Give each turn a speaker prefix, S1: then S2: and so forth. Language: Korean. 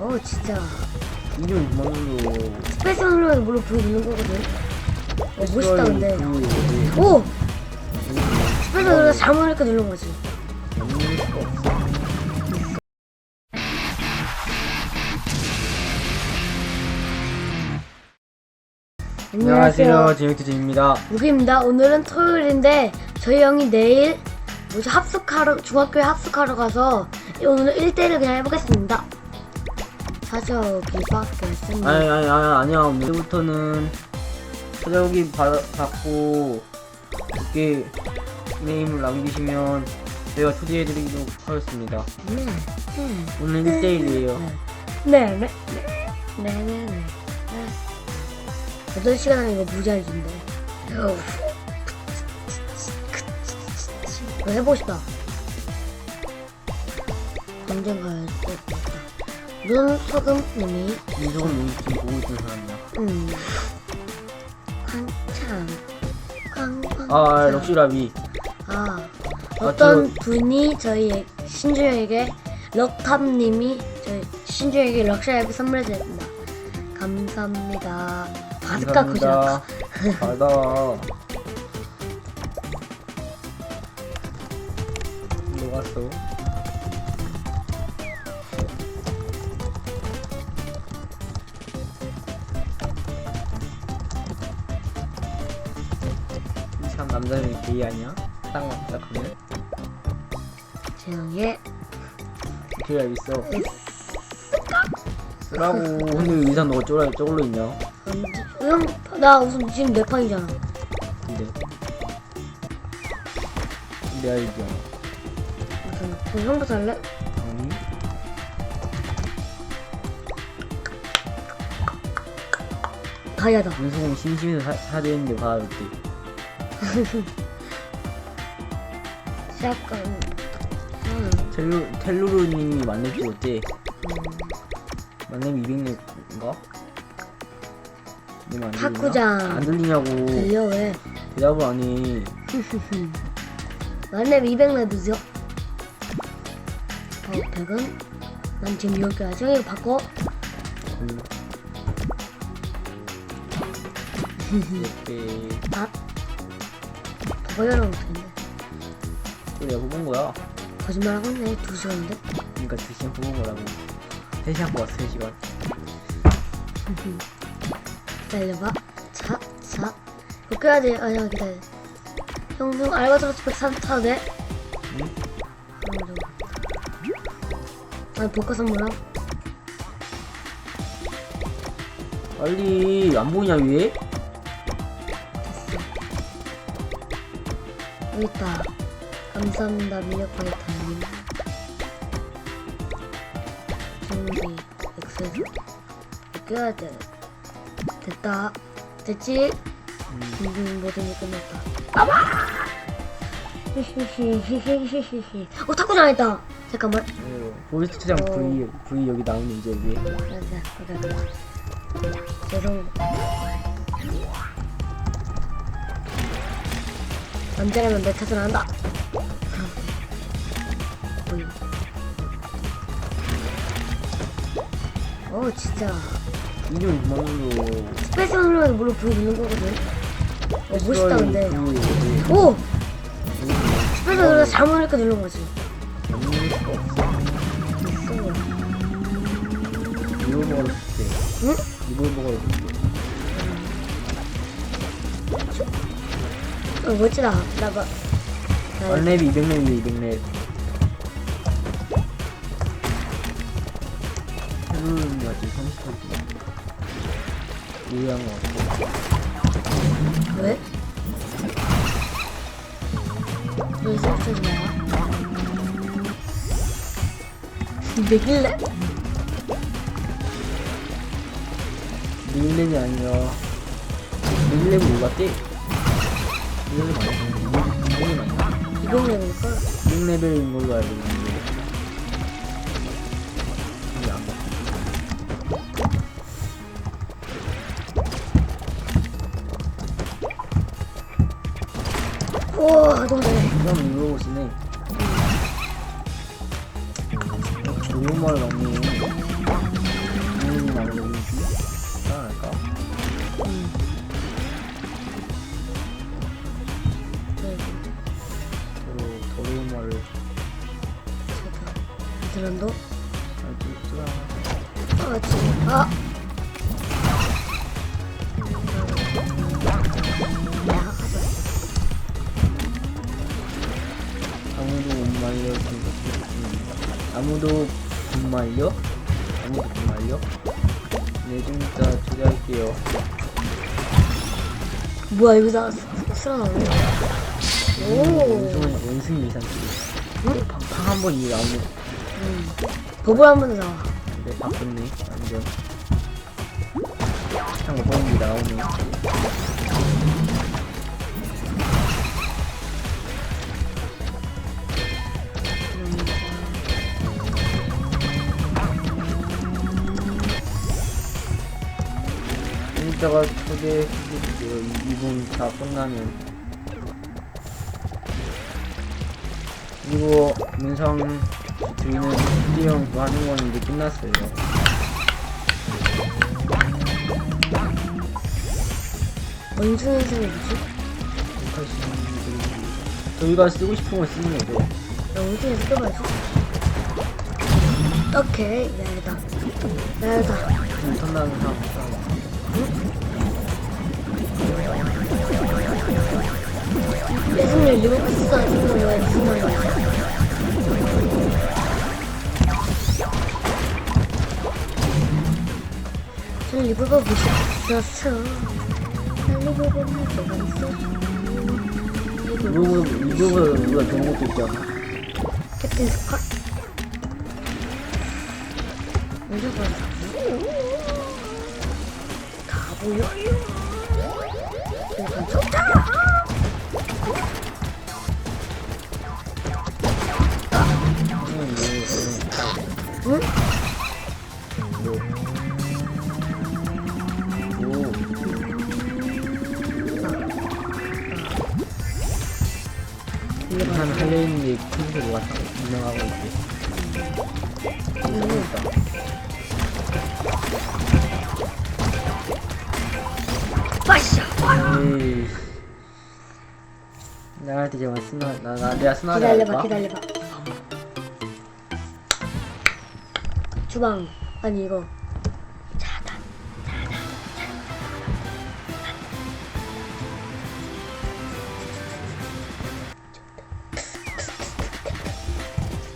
S1: 어 진짜
S2: 그만 눌러.
S1: 스페이스 누르면 물론 V 누른 거거든 어 멋있다 근데
S2: 그,
S1: 오! 스페이스 누르서 잘못 이렇게 누른 거지.
S2: 안녕하세요, 제이트제입니다.
S1: 무기입니다 오늘은 토요일인데 저희 형이 내일 뭐지 합숙하러 중학교에 합숙하러 가서 오늘 1대1을 그냥 해보겠습니다 사저기 받겠습니다
S2: 아니, 아니, 아니, 아니야. 오늘부터는 찾아오기 받, 받고, 이렇게 네임을 남기시면 저희가 초대해드리도록 하겠습니다.
S1: 네, 네.
S2: 오늘 1대1이에요.
S1: 네, 네, 네, 네, 네, 네. 8시간 하는 이거 무지하게 긴데. 이거 해보고 싶다. 언젠가 할것 같다. 눈 소금님이,
S2: 민석은 눈 지금 보고 있는 사람이야.
S1: 음, 한참, 쾅쾅.
S2: 아, 럭시라비.
S1: 아, 어떤 분이 저희 신주에게 럭탑님이 저희 신주에게 럭셔앱을 선물해드립니다. 감사합니다. 바스카.
S2: 받아. 이거 왔어. 참 남자는 게이 아니야? 딱딱 하면
S1: 재영의
S2: 필요 있어. 쓰라고. 근데 의상 너가 쪼라 저걸로 있냐?
S1: 형, 나 우선 지금 네 판이잖아.
S2: 근데 내.
S1: 우선 그럼 형부터 할래?
S2: 아니.
S1: 다이아다.
S2: 윤성은 심심해서 사, 사야 되는데 받아줬 대.
S1: 시작한. 음,
S2: 텔루, 텔루루님이 만렙 찍었대. 만렙 200렙인가? 님?
S1: 탁구장.
S2: 안 들리냐고.
S1: 들려 왜?
S2: 대답을 안 해.
S1: 만렙 200렙이죠? 어, 100은? 난 지금 6개야. 정이가 바꿔.
S2: 음. 이렇게.
S1: 아. 바꿔야라고 못했네.
S2: 또 내가 뽑은 거야.
S1: 거짓말 하고 있네. 2시간인데?
S2: 그러니까 2시간 뽑은 거라고. 3시간 뽑았어, 3시간.
S1: 기다려봐. 자, 자. 이거 껴야 돼. 아니야, 기다려. 형, 형, 알바트로스 103 타도 돼?
S2: 응?
S1: 응, 아니, 복화 선물함?
S2: 빨리, 안 보이냐, 위에?
S1: 있다. 감사합니다, 미역과의 달님. 준비, 엑세서. 껴야 돼. 됐다. 됐지?
S2: 음.
S1: 음, 모든 게 끝났다. 히히히히히히히히. 어, 탁구장 했다. 잠깐만.
S2: 어, 보이스 투장
S1: 어.
S2: V, V 여기 나오는 이제 위에.
S1: 그래, 그래, 그래. 죄송. 남자라면 내 탓을 한다. 아, 어 진짜.
S2: 인형 뭐야?
S1: 스페이스만 흘러가서 물로 불이 있는 거거든. 어 멋있다 근데. 오! 스페이스 흘러서 잘못니까 누른 거지.
S2: 이걸 먹으러
S1: 응?
S2: 이걸 먹으러
S1: 어, 뭐지다. 나 뭐.
S2: 원랩이 200렙이 200렙. 음, 맞지, 30%. 유형은
S1: 왜? 왜 삭제냐? 밀렙?
S2: 밀렙이 아니라 200렙을 올랐대. 1레벨 맞나? 1레벨 맞나?
S1: 이건 뭔가?
S2: 6레벨인 걸로 알고 있는데 이게 안 먹고
S1: 우와 너무 잘해
S2: 이건 물어보시네
S1: 음, 조용말 넘네
S2: 아주 쓰라.
S1: 아, 지- 아. 야,
S2: 아무도 못 말려. 아무도 못 말려? 아무도 못 말려? 네, 좀 이따 초대할게요.
S1: 뭐야 이거 나 쓰러나네. 오.
S2: 원숭이, 원숭이 이상
S1: 응?
S2: 팡한번 이 나오네.
S1: 음. 버블 한 번 더 나와.
S2: 네, 바쁘네. 완전. 한번 뻥이 나오네. 이따가 초대해드릴게요. 이분 다 끝나면. 그리고 문성 저희는 스티형 그거 하는 거는 이제 끝났어요.
S1: 생이 뭐지?
S2: 저희가 쓰고 싶은 거 쓰는 거죠.
S1: 나 원숭이 써봐야지. 오케이, 나야다. 나야다.
S2: 턴나는 사람 없 다.
S1: 예수님 리버풀 쓰다 쓰는 거야? 저는 싶었어. 난 리버풀 보고 있어.
S2: 이거 이거 우리가 좋은 것도 있잖아.
S1: 캡틴. 언제 봤어? 다 보여? 좋다. 응?
S2: 한 할레인이 핑크로 와서 유명하고 있대. 나한테 제가 스나 나, 나 내가 스나를
S1: 기다려봐? 기다려봐. 주방 아니 이거